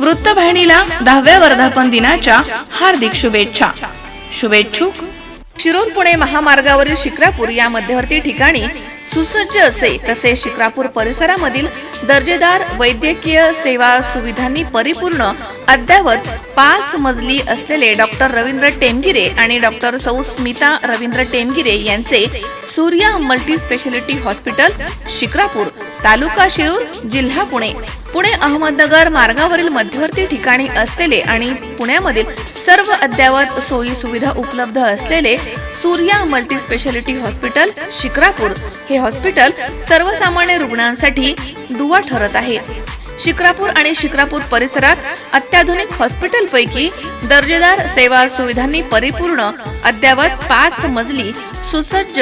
वृत्तवाहिनीला दहाव्या वर्धापन दिनाच्या हार्दिक शुभेच्छा. शुभेच्छुक. शिरूर पुणे महामार्गावरील शिक्रापूर या मध्यवर्ती ठिकाणी सुसज्ज असे तसे शिक्रापूर परिसरामधील दर्जेदार वैद्यकीय सेवा सुविधांनी परिपूर्ण अद्यावत पाच मजली असलेले डॉक्टर रवींद्र टेमगिरे आणि डॉक्टर सौ स्मिता रवींद्र टेमगिरे यांचे Surya multi speciality hospital Shikrapur तालुका शिरूर जिल्हा पुणे. पुणे अहमदनगर मार्गावरील मध्यवर्ती ठिकाणी असलेले आणि पुण्यामधील सर्व अद्ययावत सोयी सुविधा उपलब्ध असलेले Surya multi speciality hospital Shikrapur हे हॉस्पिटल सर्वसामान्य रुग्णांसाठी दुवा ठरत आहे. शिक्रापूर आणि शिक्रापूर परिसरात अत्याधुनिक हॉस्पिटलपैकी दर्जेदार सेवा सुविधांनी परिपूर्ण अद्यावत पाच मजली सुसज्ज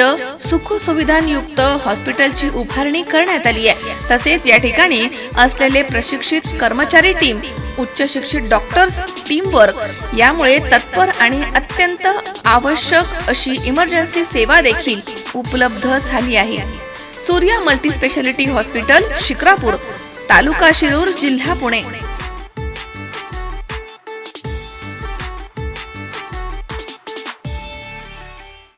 सुखसुविधांयुक्त हॉस्पिटलची उभारणी करण्यात आली आहे. तसेच या ठिकाणी असलेले प्रशिक्षित कर्मचारी टीम उच्च शिक्षित डॉक्टर्स टीमवर्क यामुळे तत्पर आणि अत्यंत आवश्यक अशी इमर्जन्सी सेवा देखील उपलब्ध झाली आहे. Surya multi speciality hospital Shikrapur तालुका शिरूर जिल्हा पुणे.